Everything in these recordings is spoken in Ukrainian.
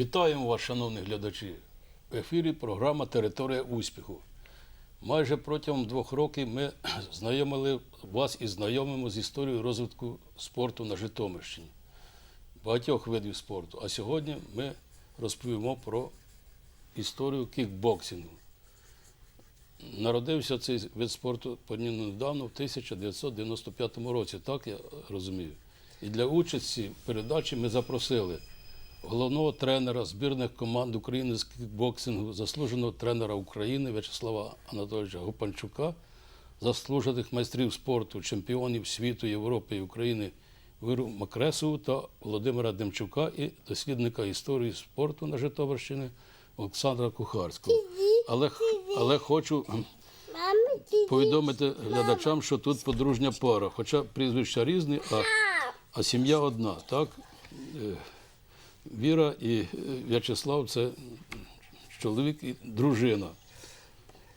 Вітаємо вас, шановні глядачі. В ефірі програма Територія успіху. Майже протягом двох років ми знайомили вас і знайомимо з історією розвитку спорту на Житомирщині, багатьох видів спорту. А сьогодні ми розповімо про історію кікбоксингу. Народився цей вид спорту недавно в 1995 році, так я розумію. І для участі в передачі ми запросили головного тренера збірних команд України з кікбоксингу, заслуженого тренера України В'ячеслава Анатолійовича Гопанчука, заслужених майстрів спорту, чемпіонів світу, Європи і України Виру Макресову та Володимира Демчука і дослідника історії спорту на Житомирщині Олександра Кухарського. Але, але хочу повідомити глядачам, що тут подружня пара, хоча прізвища різні, а, а сім'я одна. Так? Віра і е, В'ячеслав це чоловік і дружина.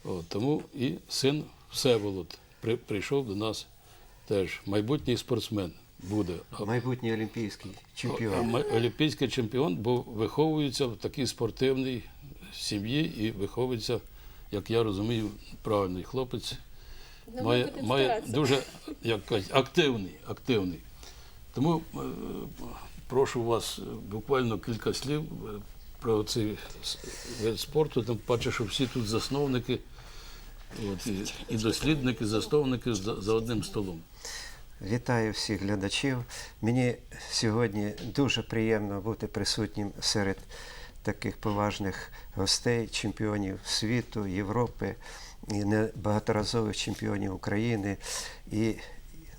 От, тому і син Всеволод при, прийшов до нас теж. Майбутній спортсмен буде. Майбутній олімпійський чемпіон. олімпійський чемпіон, бо виховується в такій спортивній сім'ї і виховується, як я розумію, правильний хлопець. Ну, має, має старатися. дуже як кажуть, активний, активний. Тому е, прошу вас е, буквально кілька слів е, про цей вид спорту. Тим паче, що всі тут засновники, от, і, і дослідники, засновники за, за одним столом. Вітаю всіх глядачів. Мені сьогодні дуже приємно бути присутнім серед таких поважних гостей, чемпіонів світу, Європи, і не- багаторазових чемпіонів України і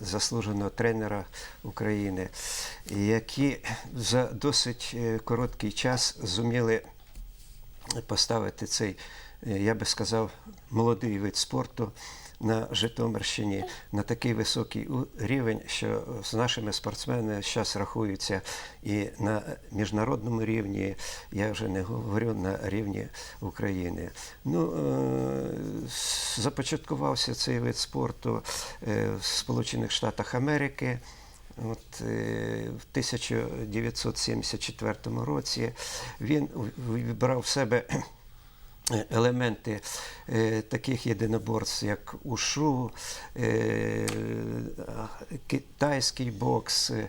заслуженого тренера України, які за досить е, короткий час зуміли поставити цей, е, я би сказав, молодий вид спорту на Житомирщині на такий високий рівень, що з нашими спортсменами зараз рахуються і на міжнародному рівні, я вже не говорю на рівні України. Ну, е, започаткувався цей вид спорту е, в Сполучених Штатах Америки. От, е, в 1974 році він вибрав в себе елементи е, таких єдиноборств, як ушу, е, китайський бокс, е,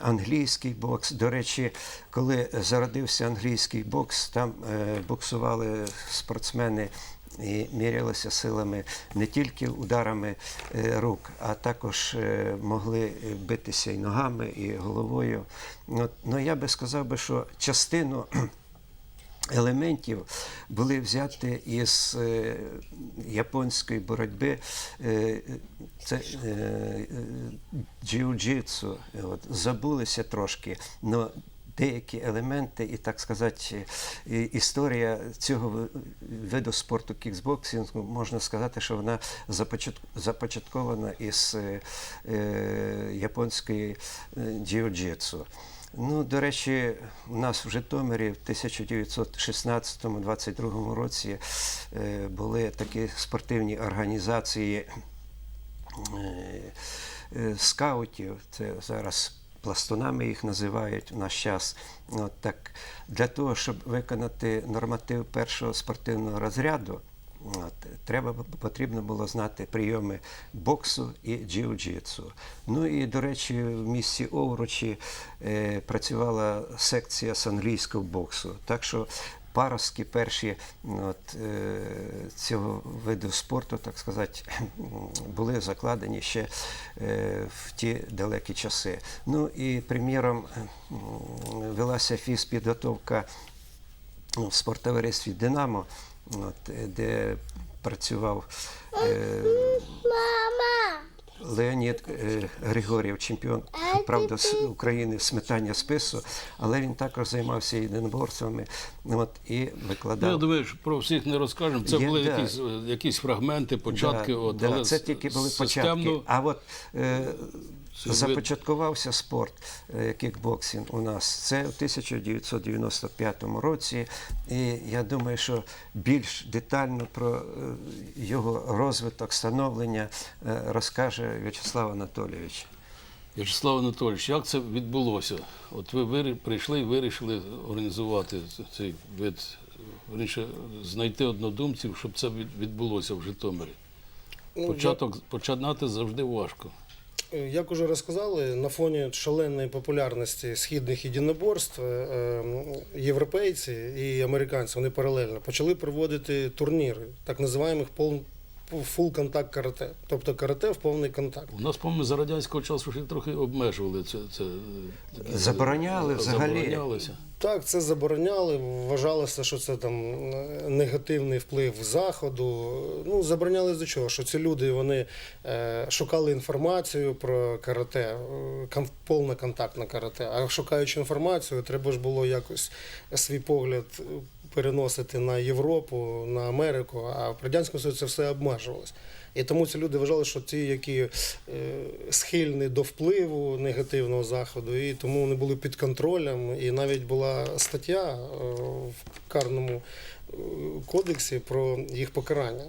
англійський бокс. До речі, коли зародився англійський бокс, там е, боксували спортсмени і мірялися силами не тільки ударами е, рук, а також е, могли битися і ногами, і головою. От, ну, я би сказав би, що частину елементів були взяті із е, японської боротьби. Е, це е, джиу-джитсу. Забулися трошки. Но Деякі елементи, і так сказати, історія цього виду спорту кікбоксингу, можна сказати, що вона започат- започаткована із японської джиу-джитсу. Ну, до речі, у нас в Житомирі в 1916-22 році е, були такі спортивні організації е, е, скаутів. Це зараз пластунами їх називають в наш час. От так, для того, щоб виконати норматив першого спортивного розряду. Треба потрібно було знати прийоми боксу і джиу-джитсу. Ну і, до речі, в місті Овручі е, працювала секція з англійського боксу. Так що паростки перші от, е, цього виду спорту, так сказати, були закладені ще е, в ті далекі часи. Ну і приміром велася фізпідготовка ну, в спорттоваристві Динамо, от, е, де працював е, Леонід е, Григорєв, чемпіон правда України з метання спису, але він також займався єдиноборствами от, і Ну, викладав. думаю, що про всіх не розкажемо. Це Є, були да. якісь, якісь фрагменти, початки. Да, от, да, але це тільки були системно початки. А от е, започаткувався спорт е, кікбоксинг у нас. Це у 1995 році. І я думаю, що більш детально про е, його розвиток, становлення е, розкаже В'ячеслав Анатолійович. В'ячеслав Анатолійович, як це відбулося? От ви прийшли і вирішили організувати цей вид, вірніше, знайти однодумців, щоб це відбулося в Житомирі. Початок починати завжди важко. Е, Як уже розказали, на фоні шаленої популярності східних єдиноборств е, е, європейці і американці вони паралельно почали проводити турніри, так називаємих пол фул контакт карате, тобто карате в повний контакт. У нас, по-моєму, за радянського часу ще трохи обмежували це. це е, Забороняли взагалі. Заборонялося. Так, це забороняли. Вважалося, що це там е, негативний вплив заходу. Ну забороняли за чого? Що ці люди вони е, шукали інформацію про карате, е, кон, повне контактне карате. А шукаючи інформацію, треба ж було якось свій погляд е, переносити на Європу, на Америку. А в радянському Союзі це все обмежувалось. І тому ці люди вважали, що ті, які е, схильні до впливу негативного заходу, і тому вони були під контролем. І навіть була стаття е, в карному е, кодексі про їх покарання.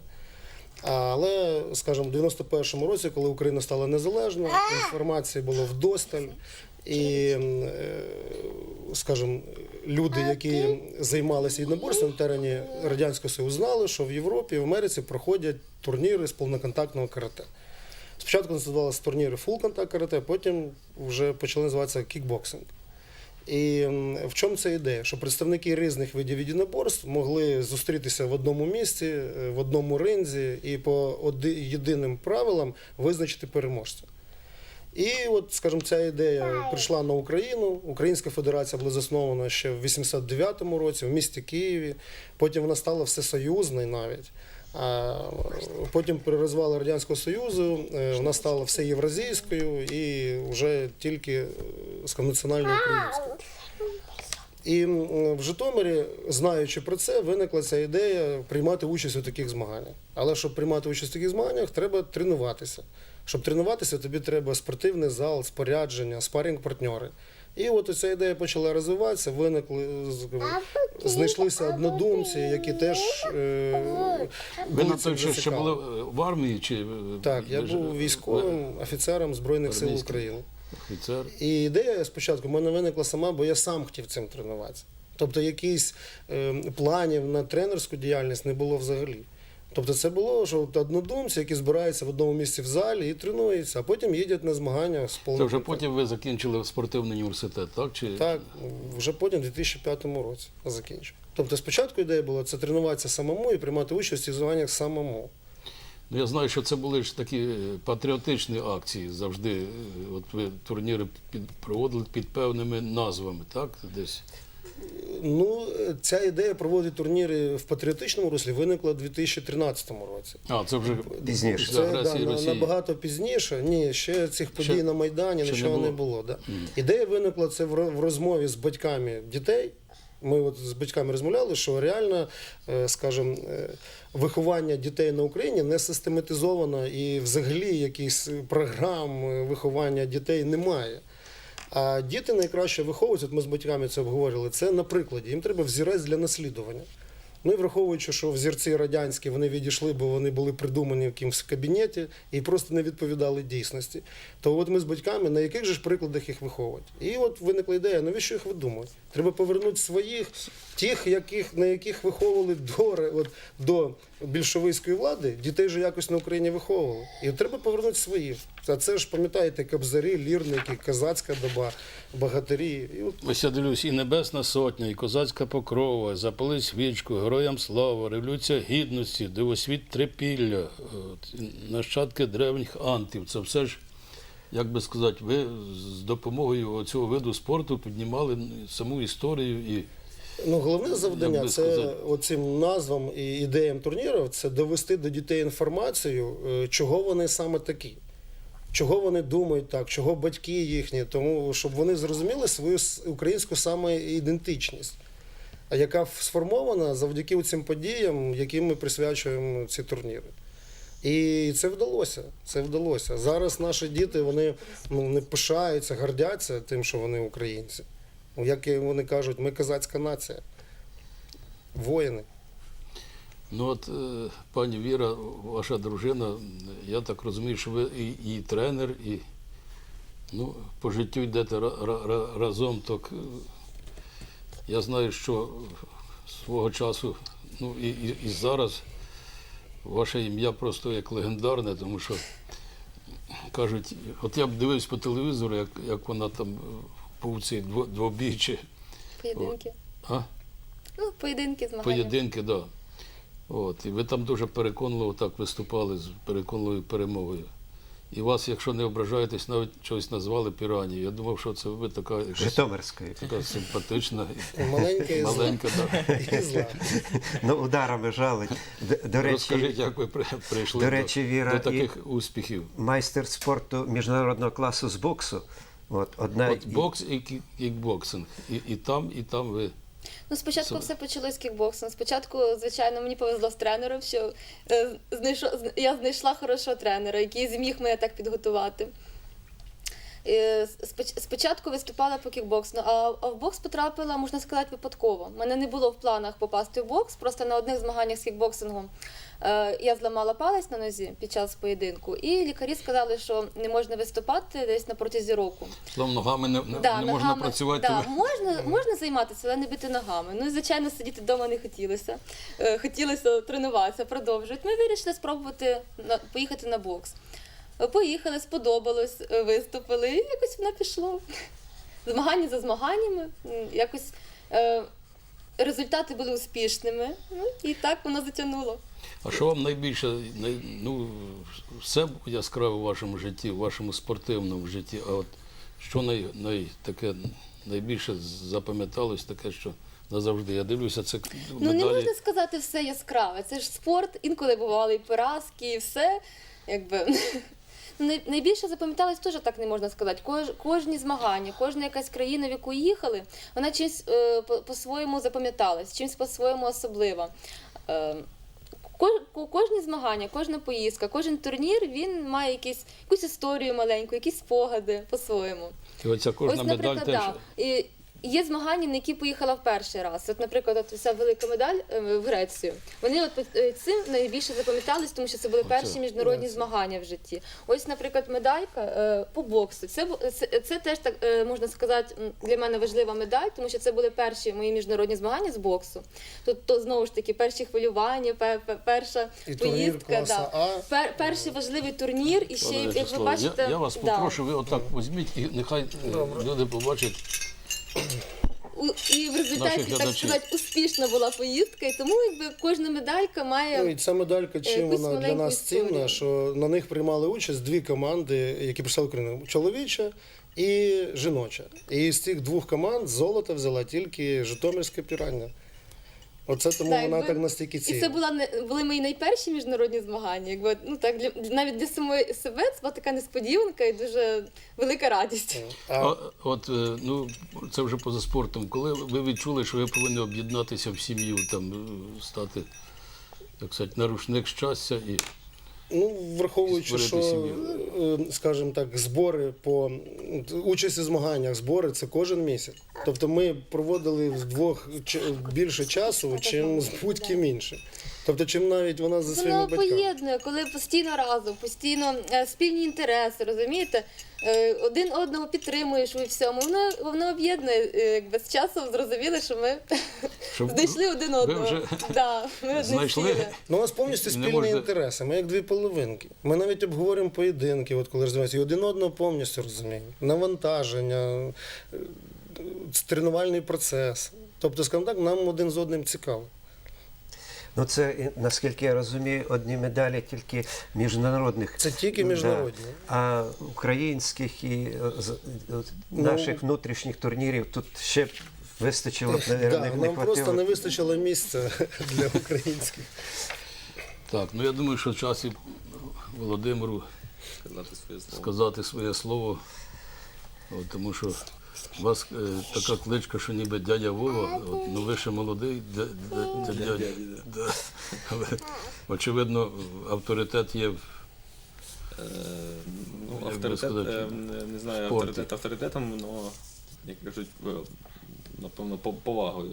Але, скажімо, в 91-му році, коли Україна стала незалежною, інформації було вдосталь. І, скажімо, люди, які займалися єдиноборством на терені Радянського Союзу, знали, що в Європі в Америці проходять турніри з повноконтактного карате. Спочатку називалися турніри фул контакт карате, потім вже почали називатися кікбоксинг. І в чому ця ідея? Що представники різних видів єдиноборств могли зустрітися в одному місці, е, в одному ринзі і по єдиним правилам визначити переможця. І от, скажімо, ця ідея прийшла на Україну. Українська федерація була заснована ще в 89-му році в місті Києві. Потім вона стала всесоюзною навіть. А потім при розвалі Радянського Союзу е, вона стала всеєвразійською і вже тільки з скажімо, національно українською. І в Житомирі, знаючи про це, виникла ця ідея приймати участь у таких змаганнях. Але щоб приймати участь у таких змаганнях, треба тренуватися. Щоб тренуватися, тобі треба спортивний зал, спорядження, спарінг-партнери. І от ця ідея почала розвиватися, виникли, знайшлися однодумці, які теж е, Ви були на цим той час ще були е, в армії чи е, Так, я був військовим офіцером Збройних сил України. Офіцер? І ідея спочатку в мене виникла сама, бо я сам хотів цим тренуватися. Тобто якихось е, планів на тренерську діяльність не було взагалі. Тобто це було, що от однодумці, які збираються в одному місці в залі і тренуються, а потім їдуть на змагання з Це вже потім ви закінчили спортивний університет, так? Чи... Так, вже потім, у 2005 році закінчив. Тобто спочатку ідея була це тренуватися самому і приймати участь у змаганнях самому. Ну, я знаю, що це були ж такі е, патріотичні акції завжди. е, От ви турніри під, проводили під певними назвами, так? Десь. Ну, ця ідея проводити турніри в патріотичному руслі виникла у 2013 році. А, це вже Пізніше. Це да, на- набагато пізніше. Ні, ще цих подій Ще- на Майдані нічого не не було. було. да. Ідея виникла це в в розмові з батьками дітей. Ми от з батьками розмовляли, що реально, е, скажімо, е, виховання дітей на Україні не систематизовано і взагалі якихось програм е, виховання дітей немає. А діти найкраще виховуються, от ми з батьками це обговорили. це на прикладі. Їм треба взірець для наслідування. Ну і враховуючи, що взірці радянські вони відійшли, бо вони були придумані в якимсь кабінеті і просто не відповідали дійсності. То от ми з батьками на яких же ж прикладах їх виховувати? І от виникла ідея, навіщо їх видумувати? Треба повернути своїх, тих, яких, на яких виховували до, от, до більшовицької влади, дітей же якось на Україні виховували. І треба повернути своїх. А це ж пам'ятаєте, кобзарі, лірники, козацька доба, богатирі. І от Ось я дивлюсь, і Небесна Сотня, і Козацька Покрова, Запали свічку, Героям слава, Революція Гідності, Дивосвіт Трипілля, нащадки древніх антів. Це все ж, як би сказати, ви з допомогою цього виду спорту піднімали саму історію і Ну, головне завдання це оцим назвам і ідеям турнірів це довести до дітей інформацію, е, чого вони саме такі, чого вони думають так, чого батьки їхні, тому щоб вони зрозуміли свою українську самоідентичність, яка сформована завдяки цим подіям, яким ми присвячуємо ці турніри. І це вдалося. Це вдалося. Зараз наші діти вони ну, не пишаються, гордяться тим, що вони українці. Ну, Як вони кажуть, ми козацька нація, воїни. Ну от е, пані Віра, ваша дружина, я так розумію, що ви і, і тренер, і Ну, по життю йдете ра- ра- ра- разом, так е, я знаю, що свого часу, ну і, і, і зараз ваше ім'я просто як легендарне, тому що кажуть, от я б дивився по телевізору, як, як вона там був цей дво- двобій чи Поєдинки. а? Ну, поєдинки змагання. поєдинки, да. От, і ви там дуже переконливо так виступали з переконливою перемогою. І вас, якщо не ображаєтесь, навіть щось назвали піранією. Я думав, що це ви така якась, така симпатична, Маленька і маленька. Да. Зла. Ну, ударами жалить. До, до Розкажіть, речі, як ви при- прийшли до до, речі, Віра, до таких успіхів. майстер спорту міжнародного класу з боксу. От, одна От бокс і кі- кікбоксинг. І, і там, і там ви. Ну, спочатку все почалось з кікбоксом. Спочатку, звичайно, мені повезло з тренером, що е, знайшов, зн- я знайшла хорошого тренера, який зміг мене так підготувати. Е, споч- Спочатку виступала по кікбоксу, а, а в бокс потрапила, можна сказати, випадково. У мене не було в планах попасти в бокс, просто на одних змаганнях з кікбоксингом е, я зламала палець на нозі під час поєдинку, і лікарі сказали, що не можна виступати десь на протязі року. Словом, ногами не, не, Да, не можна ногами- працювати. Да, можна, можна займатися, але не бити ногами. Ну і звичайно, сидіти вдома не хотілося. Е, Хотілося тренуватися, продовжувати. Ми вирішили спробувати поїхати на бокс. Поїхали, сподобалось, е, виступили, і якось воно пішло. Змагання за змаганнями, якось е, результати були успішними. Ну і так воно затягнуло. А що вам найбільше, най, ну, все яскраве в вашому житті, в вашому спортивному житті, а от що най, най, таке, найбільше запам'яталось, таке, що назавжди. Я дивлюся, це Ну не можна сказати все яскраве. Це ж спорт, інколи бували і поразки, і все. Якби. Най- Найбільше запам'яталось теж так не можна сказати. Кож, кожні змагання, кожна якась країна, в яку їхали, вона чимось е, по- по-своєму запам'яталась, чимось по-своєму особлива. Е, ко- ко- Кожні змагання, кожна поїздка, кожен турнір він має якісь, якусь історію маленьку, якісь спогади по-своєму. І оця кожна Ось, медаль теж. да. І є змагання, на які поїхала в перший раз. От, наприклад, от ця велика медаль е, в Грецію. Вони от е, цим найбільше запам'ятались, тому що це були перші міжнародні змагання в житті. Ось, наприклад, медалька е, по боксу. Це, бу- це, це теж так е, можна сказати м, для мене важлива медаль, тому що це були перші мої міжнародні змагання з боксу. Тут то знову ж таки перші хвилювання, пе- пе- перша І турнір поїздка. класу Да. А. Пер, перший важливий турнір, і ще, Пане як ви Вячеславе, бачите, я, я вас да. попрошу, ви отак візьміть і нехай е, люди побачать. У- І в результаті, так сказати, успішна була поїздка, і тому якби кожна медалька має. Ну і ця медалька, чим якусь вона для маленьку нас цінна, що на них приймали участь дві команди, які прийшли в Україну: чоловіча і жіноча. І з цих двох команд золото взяла тільки Житомирське пірання. Оце тому Так, вона якби- так настільки І це була не були мої найперші міжнародні змагання. Якби ну так для навіть для самої себе це була така несподіванка і дуже велика радість. А, А, от, е, ну, це вже поза спортом. Коли ви відчули, що ви повинні об'єднатися в сім'ю, там, е, стати, як сказати, нарушник щастя і Ну, враховуючи, що, сім'ю. е, скажімо так, збори по участь у змаганнях, збори це кожен місяць. Тобто ми проводили вдвох більше часу, чим з будь-ким іншим. Тобто, чим навіть вона за своїми Воно батьками. поєднує, коли постійно разом, постійно е, спільні інтереси, розумієте? Е, один одного підтримуєш у всьому. Воно воно об'єднує. е, Якби з часом зрозуміли, що ми Щоб знайшли один ви одного. вже Да, ми знайшли. Ну, у нас повністю спільні можете- інтереси. Ми як дві половинки. Ми навіть обговорюємо поєдинки, от коли розвиваємося, і один одного повністю розуміємо. Навантаження, тренувальний процес. Тобто, скажімо так, нам один з одним цікаво. Ну, це, наскільки я розумію, одні медалі тільки міжнародних. Це тільки Да. міжнародні. А українських і е, е, Ну, наших внутрішніх турнірів тут ще вистачило б, Да, навірно, не нам просто не вистачило місця для українських. Так, ну я думаю, що час і Володимиру сказати своє слово. сказати своє слово, тому що у вас е, така кличка, що ніби дядя Вова, от, ну ви ще молодий, дя- дя- дя- дядя. Да. Але, очевидно, авторитет є. в- Е, ну, Як би авторитет, сказати, е, не, не знаю, спорті. авторитет авторитетом, але, як кажуть, е, напевно, по- повагою.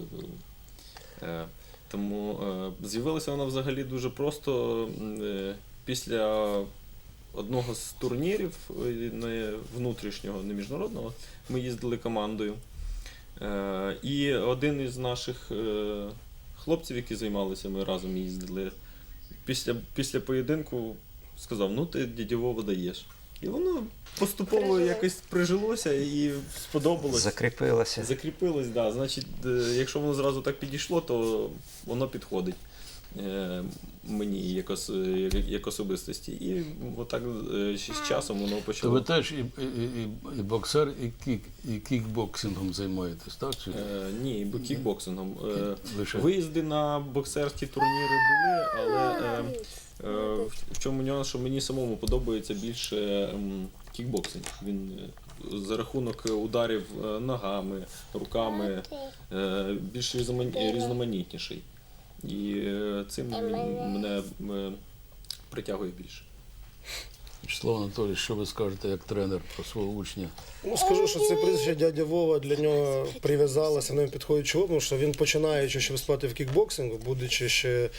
Е, Тому е, з'явилося воно взагалі дуже просто м, е, після одного з турнірів е, не внутрішнього, не міжнародного. Ми їздили командою. Е, І один із наших е, хлопців, які займалися, ми разом їздили. Після, після поєдинку сказав: ну ти Вова даєш. І воно поступово Прижилось. якось прижилося і сподобалось. Закріпилося. Закріпилось, да. Значить, якщо воно зразу так підійшло, то воно підходить мені як, ос, як, як особистості. І отак е, з часом воно То ви теж і, і, і, і боксер, і, кік, і кікбоксингом займаєтесь, так? Чи Е, ні, бо кікбоксингом. Е, лише? Виїзди на боксерські турніри були, але е, е, в- чому нюанс, що мені самому подобається більше кікбоксинг. Він е, за рахунок ударів е, ногами, руками е, більш різноман- різноманітніший. І е, цим мене е, притягує більше. Вячеслав Анатолійович, що ви скажете як тренер про свого учня? Ну, скажу, що це прізвище дядя Вова для нього прив'язалося, ним підходить чого, тому що він починаючи ще виступати в кікбоксингу, будучи ще е,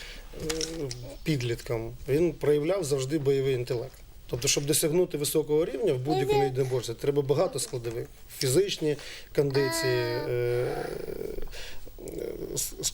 підлітком, він проявляв завжди бойовий інтелект. Тобто, щоб досягнути високого рівня в будь-якому єдиноборстві, треба багато складових. Фізичні кондиції,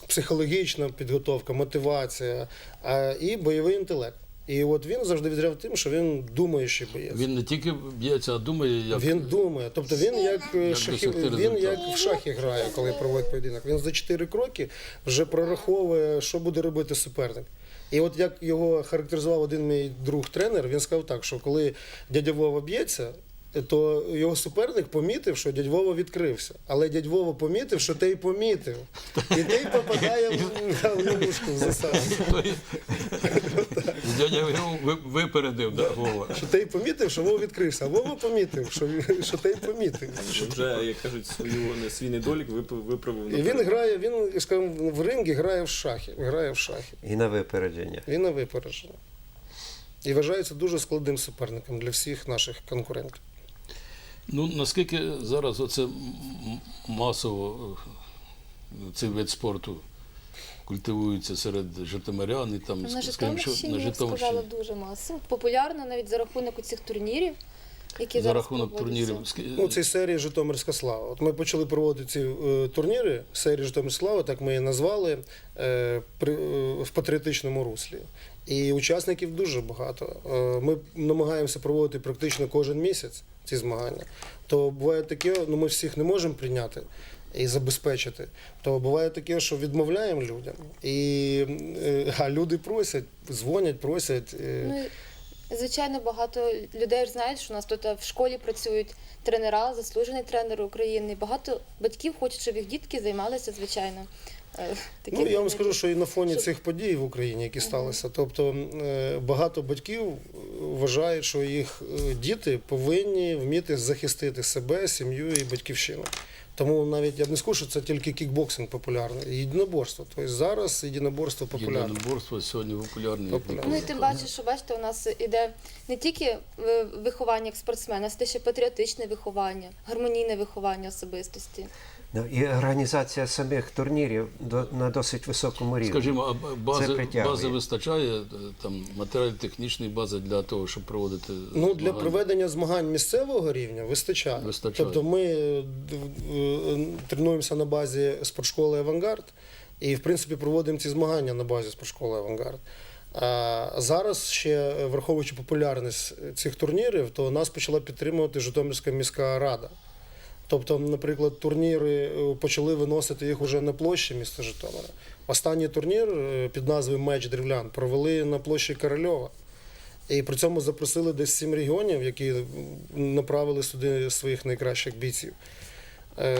психологічна підготовка, мотивація а, і бойовий інтелект. І от він завжди відряв тим, що він думаючий боєць. Він не тільки б'ється, а думає, як Він думає. Тобто він як, е, Як шахі... він як в шахи грає, коли проводить поєдинок. Він за чотири кроки вже прораховує, що буде робити суперник. І от як його характеризував один мій друг тренер, він сказав так, що коли дядя Вова б'ється, то його суперник помітив, що дядь Вова відкрився. Але дядь Вова помітив, що той помітив. І той попадає в ловушку в засаду. дядя його випередив, да, Вова. Що той помітив, що Вова відкрився, а Вова помітив, що, що той помітив. Що вже, як кажуть, свою свій недолік вип- виправив. І він грає, він скажімо, в рингі грає в шахи. Грає в шахи. І на випередження. Він на випередження. І вважається дуже складним суперником для всіх наших конкурентів. Ну, наскільки зараз оце масово е, цей вид спорту культивується серед житомирян і там, На що Житомирщині, я б сказала, дуже масово. Популярно навіть за рахунок цих турнірів, які За рахунок турнірів. Ну, це серія Житомирська слава. От ми почали проводити ці е, турніри, серії Житомирська слава, так ми її назвали е, при, е, в патріотичному руслі. І учасників дуже багато. Е, ми намагаємося проводити практично кожен місяць ці змагання. То буває таке, ну ми всіх не можемо прийняти. І забезпечити, то буває таке, що відмовляємо людям, і е, а люди просять, дзвонять, просять. е, Ну, звичайно, багато людей знають, що у нас тут в школі працюють тренера, заслужені тренери України. Багато батьків хочуть, щоб їх дітки займалися, звичайно. е, Ну, я вам скажу, що і на фоні цих подій в Україні, які сталися, тобто е, багато батьків вважають, що їх е, діти повинні вміти захистити себе, сім'ю і батьківщину. Тому навіть я б не скажу, що це тільки кікбоксинг популярний, і єдиноборство. Тобто зараз єдиноборство популярне. Єдиноборство сьогодні популярне. як Популярне. Ну і тим паче, що бачите, у нас іде не тільки е, виховання як спортсмена, а ще патріотичне виховання, гармонійне виховання особистості. Ну, І організація самих турнірів до- на досить високому рівні. Скажімо, а бази, бази вистачає е, там матеріально-технічної бази для того, щоб проводити Ну, для проведення змагань місцевого рівня вистачає. Вистачає. Тобто ми е, тренуємося на базі спортшколи Авангард і, в принципі, проводимо ці змагання на базі спортшколи Авангард. А зараз ще враховуючи популярність цих турнірів, то нас почала підтримувати Житомирська міська рада. Тобто, наприклад, турніри е, почали виносити їх уже на площі міста Житомира. Останній турнір е, під назвою Меч дрівлян провели на площі Корольова. І при цьому запросили десь сім регіонів, які направили сюди своїх найкращих бійців. Е,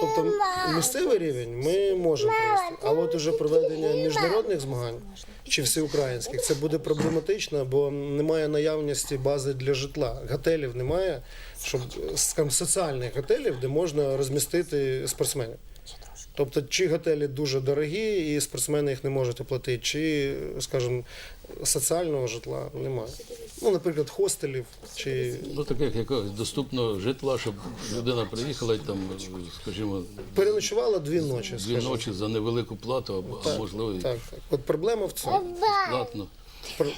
Тобто місцевий рівень ми можемо провести, а от уже проведення міжнародних змагань чи всеукраїнських це буде проблематично, бо немає наявності бази для житла. Готелів немає, щоб скажімо, соціальних готелів, де можна розмістити спортсменів. Тобто, чи готелі дуже дорогі, і спортсмени їх не можуть оплатити, чи, скажімо, соціального житла немає. Ну, наприклад, хостелів чи Ну, таких якогось доступного житла, щоб людина приїхала і там, скажімо, переночувала дві ночі. дві скажімо. ночі за невелику плату, або а можливо Так, так. От проблема в цьому. платно.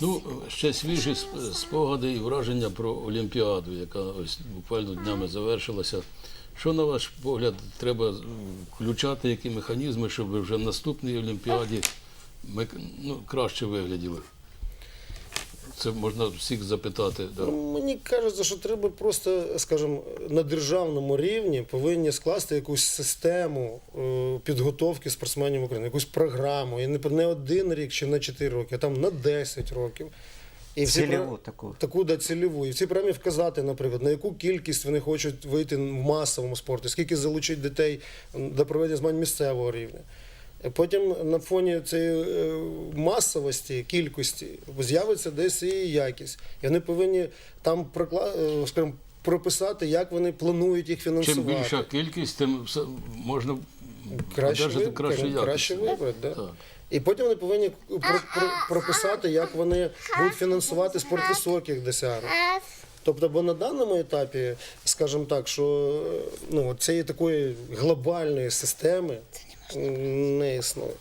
Ну, ще свіжі спогади і враження про Олімпіаду, яка ось буквально днями завершилася. Що, на ваш погляд, треба включати, які механізми, щоб вже в наступній Олімпіаді ми ну, краще вигляділи? Це можна всіх запитати. Да. Ну, Мені кажеться, що треба просто, скажімо, на державному рівні повинні скласти якусь систему е, підготовки спортсменів України, якусь програму. І не один рік чи на 4 роки, а там на 10 років. І всі Цільову про- таку. таку да, цільову. І в цій програмі вказати, наприклад, на яку кількість вони хочуть вийти в масовому спорті, скільки залучить дітей до проведення змагань місцевого рівня. Потім на фоні цієї е, масовості, кількості з'явиться десь і якість. І вони повинні там прокла- е, скажімо, прописати, як вони планують їх Чим фінансувати. більша кількість, тим можна краще, кращу краще вибір. Да? Так. І потім вони повинні про- про- прописати, як вони будуть фінансувати спорт високих досягнень. Тобто, бо на даному етапі, скажімо так, що ну, цієї такої глобальної системи не існує.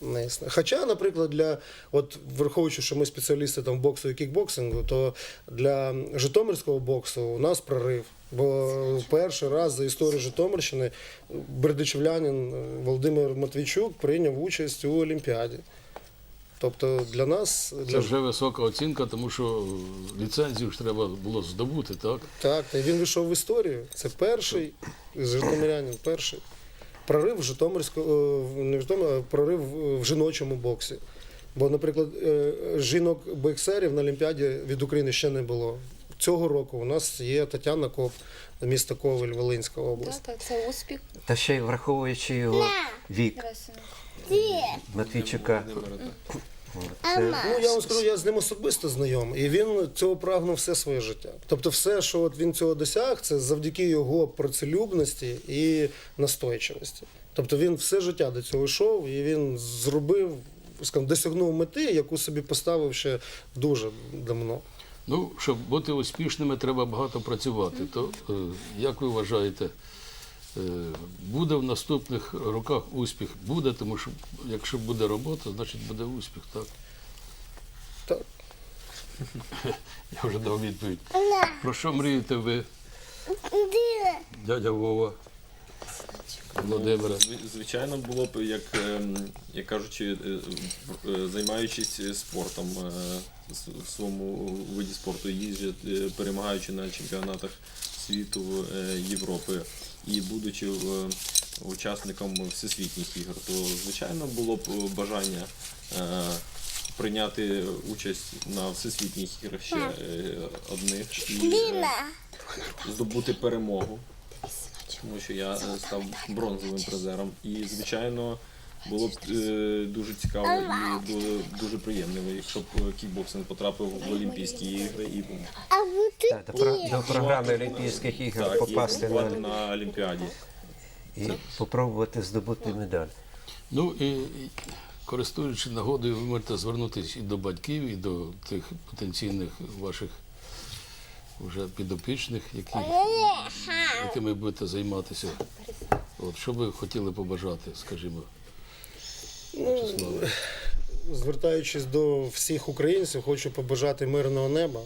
Не існує. Хоча, наприклад, для от враховуючи, що ми спеціалісти там боксу і кікбоксингу, то для Житомирського боксу у нас прорив. Бо перший раз за історію Житомирщини бердичівлянин Володимир Матвійчук прийняв участь у Олімпіаді. Тобто для нас Це вже висока оцінка, тому що ліцензію ж треба було здобути, так? Так, та й він вийшов в історію. Це перший житомирянин, перший прорив в Житомирського, е, не в Житомир, а прорив в жіночому боксі. Бо, наприклад, е, жінок боксерів на Олімпіаді від України ще не було. Цього року у нас є Тетяна Коп, місто Ковель, Волинська область. так, це успіх. Та ще й враховуючи його вік Матвійчука. Це Ну, я вам скажу, я з ним особисто знайомий, і він цього прагнув все своє життя. Тобто, все, що от він цього досяг, це завдяки його працелюбності і настойчивості. Тобто він все життя до цього йшов, і він зробив, скажімо, досягнув мети, яку собі поставив ще дуже давно. Ну, щоб бути успішними, треба багато працювати. То е, як ви вважаєте, е, буде в наступних роках успіх? Буде, тому що якщо буде робота, значить буде успіх, так? Так. Я вже дав відповідь. Про що мрієте ви, дядя Вова, Володимира? Зв- Звичайно, було б, як, ем, як кажучи, е, е, займаючись спортом е, в своєму виді спорту, їздять, перемагаючи на чемпіонатах світу, Європи. І будучи учасником всесвітніх ігор, то звичайно було б бажання прийняти участь на всесвітніх іграх ще одних і здобути перемогу тому що я е, став бронзовим призером. І, звичайно, було б е, дуже цікаво і дуже, дуже приємно, якщо б кікбоксинг потрапив в Олімпійські ігри і та, до, про- до програми Олімпійських ігор так, і попасти побувати на на Олімпіаді. і спробувати здобути медаль. Ну і і, користуючись нагодою, ви можете звернутися і до батьків, і до тих потенційних ваших вже підопічних, які, якими будете займатися. От, що ви хотіли побажати, скажімо, Вячеславе? Звертаючись до всіх українців, хочу побажати мирного неба,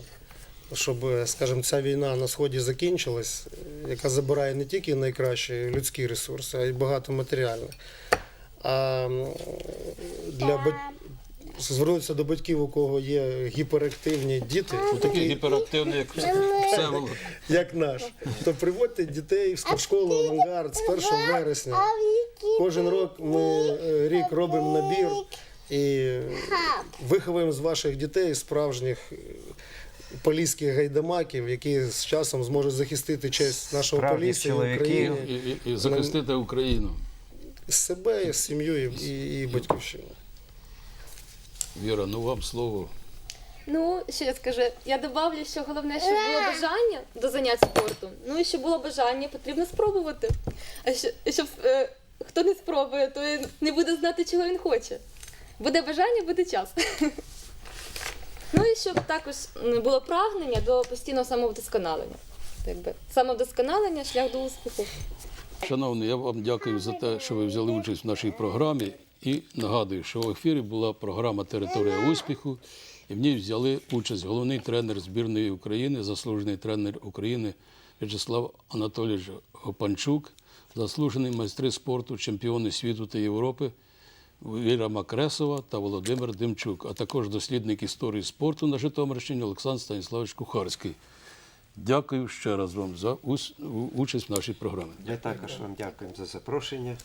щоб, скажімо, ця війна на сході закінчилась, яка забирає не тільки найкращі людські ресурси, а й багато матеріальних. А для. Звернутися до батьків, у кого є гіперактивні діти, Такі гіперактивні, як Всеволод. як наш, то приводьте дітей в спортшколу Авангард з 1 вересня. Кожен рік ми е, рік робимо набір і виховуємо з ваших дітей справжніх е, поліських гайдамаків, які з часом зможуть захистити честь нашого полісся і. України, І, і, і захистити Україну. себе, сім'ю і, і, і батьківщину. Віра, ну вам слово. Ну, що я скажу, я добавлю, що головне, щоб було бажання до занять спорту. Ну і щоб було бажання, потрібно спробувати. А що, щоб е, хто не спробує, то не буде знати, чого він хоче. Буде бажання, буде час. Ну і щоб також було прагнення до постійного самовдосконалення. Якби самовдосконалення шлях до успіху. Шановний, я вам дякую за те, що ви взяли участь в нашій програмі. І нагадую, що в ефірі була програма Територія успіху, і в ній взяли участь головний тренер збірної України, заслужений тренер України В'ячеслав Анатолійович Гопанчук, заслужений майстри спорту, чемпіони світу та Європи Віра Макресова та Володимир Демчук, а також дослідник історії спорту на Житомирщині Олександр Станіславович Кухарський. Дякую ще раз вам за участь в нашій програмі. Ми також вам дякуємо за запрошення.